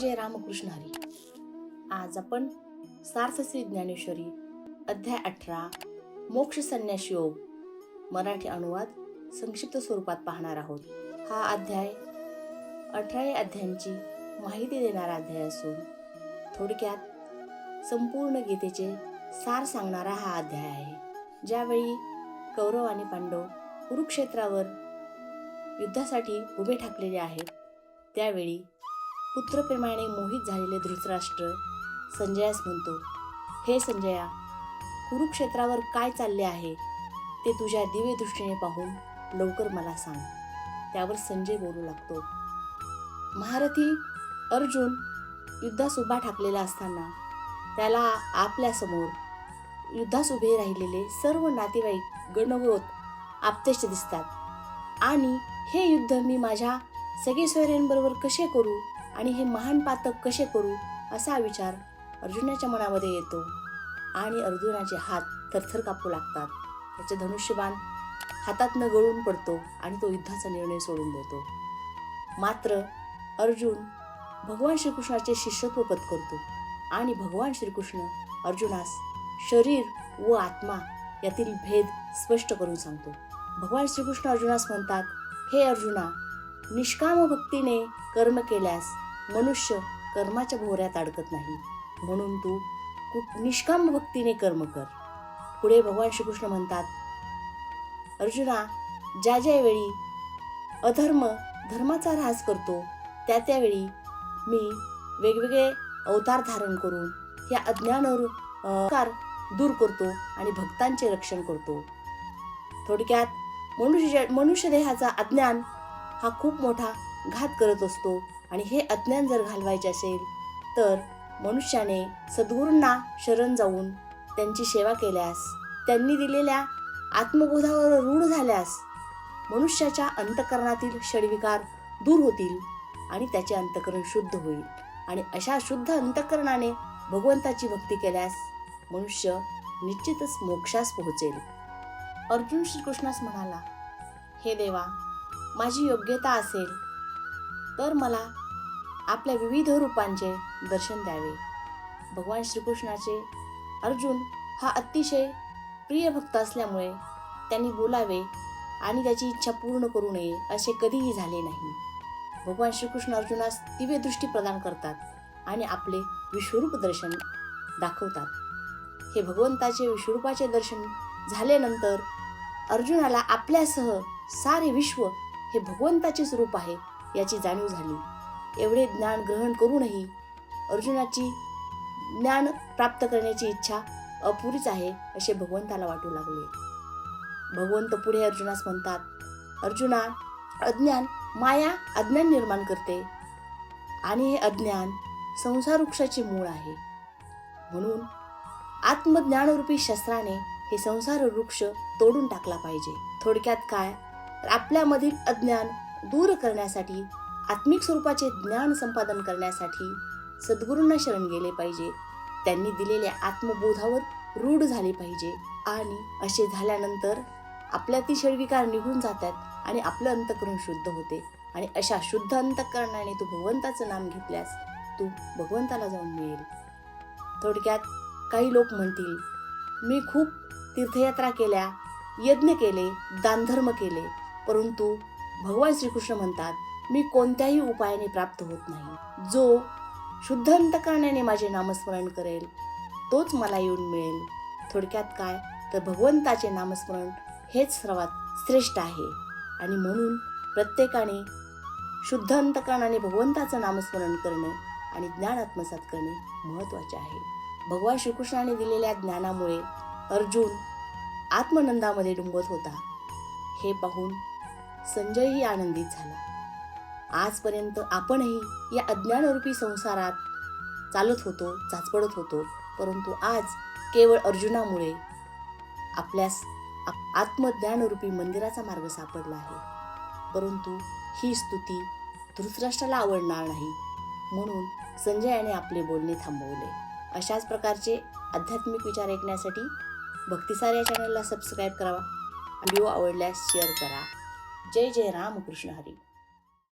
जय रामकृष्ण हरी. आज आपण सार्थश्री ज्ञानेश्वरी अध्याय अठरा मोक्ष संन्यास योग मराठी अनुवाद संक्षिप्त स्वरूपात पाहणार आहोत. हा अध्याय अठराही अध्यायांची माहिती देणारा अध्याय असून थोडक्यात संपूर्ण गीतेचे सार सांगणारा हा अध्याय आहे. ज्यावेळी कौरव आणि पांडव कुरुक्षेत्रावर युद्धासाठी उभे ठाकलेले आहेत त्यावेळी पुत्रप्रेमाने मोहित झालेले धृतराष्ट्र. संजयास म्हणतो हे संजया कुरुक्षेत्रावर काय चालले आहे? ते तुझ्या दिव्य दृष्टीने पाहून लवकर मला सांग. त्यावर संजय बोलू लागतो. महारथी अर्जुन युद्धास उभा ठाकलेला असताना त्याला आपल्यासमोर युद्धास उभे राहिलेले सर्व नातेवाईक गणगोत आपतेष्ट दिसतात. आणि हे युद्ध मी माझ्या सगळे सोयऱ्यांबरोबर कसे करू? आणि हे महान पातक कसे करू असा विचार अर्जुनाच्या मनामध्ये येतो. आणि अर्जुनाचे हात थरथर कापू लागतात. त्याचे धनुष्यबाण हातातनं गळून पडतो आणि तो युद्धाचा निर्णय सोडून देतो. मात्र अर्जुन भगवान श्रीकृष्णाचे शिष्यत्व पत्करतो आणि भगवान श्रीकृष्ण अर्जुनास शरीर व आत्मा यातील भेद स्पष्ट करून सांगतो. भगवान श्रीकृष्ण अर्जुनास म्हणतात हे अर्जुना निष्काम भक्तीने कर्म केल्यास मनुष्य कर्माच्या भोवऱ्यात अडकत नाही. म्हणून तू कु- निष्काम भक्तीने कर्म कर. पुढे भगवान श्रीकृष्ण म्हणतात अर्जुना ज्या ज्या वेळी अधर्म धर्माचा ऱ्हास करतो त्या त्यावेळी मी वेगवेगळे अवतार धारण करून या अज्ञानावर दूर करतो आणि भक्तांचे रक्षण करतो. थोडक्यात मनुष्य मनुष्य देहाचा अज्ञान हा खूप मोठा घात करत असतो. आणि हे अज्ञान जर घालवायचे असेल तर मनुष्याने सद्गुरूंना शरण जाऊन त्यांची सेवा केल्यास त्यांनी दिलेल्या आत्मबोधावर रूढ झाल्यास मनुष्याच्या अंतकरणातील षडविकार दूर होतील आणि त्याचे अंतकरण शुद्ध होईल. आणि अशा शुद्ध अंतकरणाने भगवंताची भक्ती केल्यास मनुष्य निश्चितच मोक्षास पोहोचेल. अर्जुन श्रीकृष्णास म्हणाला हे देवा माझी योग्यता असेल तर मला आपल्या विविध रूपांचे दर्शन द्यावे. भगवान श्रीकृष्णाचे अर्जुन हा अतिशय प्रिय भक्त असल्यामुळे त्यांनी बोलावे आणि त्याची इच्छा पूर्ण करू नये असे कधीही झाले नाही. भगवान श्रीकृष्ण अर्जुनास दिव्य दृष्टी प्रदान करतात आणि आपले विश्वरूप दर्शन दाखवतात. हे भगवंताचे विश्वरूपाचे दर्शन झाल्यानंतर अर्जुनाला आपल्यासह सारे विश्व हे भगवंताचे स्वरूप आहे याची जाणीव झाली. एवढे ज्ञान ग्रहण करूनही अर्जुनाची ज्ञान प्राप्त करण्याची इच्छा अपुरीच आहे असे भगवंताला वाटू लागले. भगवंत पुढे अर्जुनास म्हणतात अर्जुना अज्ञान माया अज्ञान निर्माण करते आणि हे अज्ञान संसार वृक्षाचे मूळ आहे. म्हणून आत्मज्ञानरूपी शस्त्राने हे संसार वृक्ष तोडून टाकला पाहिजे. थोडक्यात काय? आपल्यामधील अज्ञान दूर करण्यासाठी आत्मिक स्वरूपाचे ज्ञान संपादन करण्यासाठी सद्गुरूंना शरण गेले पाहिजे. त्यांनी दिलेल्या आत्मबोधावर रूढ झाले पाहिजे आणि असे झाल्यानंतर आपल्यातील शळविकार निघून जातात आणि आपलं अंतकरण शुद्ध होते. आणि अशा शुद्ध अंतकरणाने तू भगवंताचं नाम घेतल्यास तू भगवंताला जाऊन मिळेल. थोडक्यात काही लोक म्हणतील मी खूप तीर्थयात्रा केल्या यज्ञ केले दानधर्म केले परंतु भगवान श्रीकृष्ण म्हणतात मी कोणत्याही उपायाने प्राप्त होत नाही. जो शुद्ध अंतकरणाने माझे नामस्मरण करेल तोच मला येऊन मिळेल. थोडक्यात काय? तर भगवंताचे नामस्मरण हेच सर्वात श्रेष्ठ आहे. आणि म्हणून प्रत्येकाने शुद्ध अंतकरणाने भगवंताचं नामस्मरण करणं आणि ज्ञान आत्मसात करणे महत्त्वाचे आहे. भगवान श्रीकृष्णाने दिलेल्या ज्ञानामुळे अर्जुन आत्मनंदामध्ये डुंबत होता. हे पाहून संजयही आनंदित झाला. आजपर्यंत आपणही या अज्ञानरूपी संसारात चालत होतो चाचपडत होतो. परंतु आज केवळ अर्जुनामुळे आपल्यास आप- आत्मज्ञानरूपी मंदिराचा मार्ग सापडला आहे. परंतु ही स्तुती धृतराष्ट्राला आवडणार नाही म्हणून संजयाने आपले बोलणे थांबवले. अशाच प्रकारचे आध्यात्मिक विचार ऐकण्यासाठी भक्तिसार या चॅनलला सबस्क्राईब करावा व्हिडिओ आवडल्यास शेअर करा. जय जय रामकृष्ण हरी.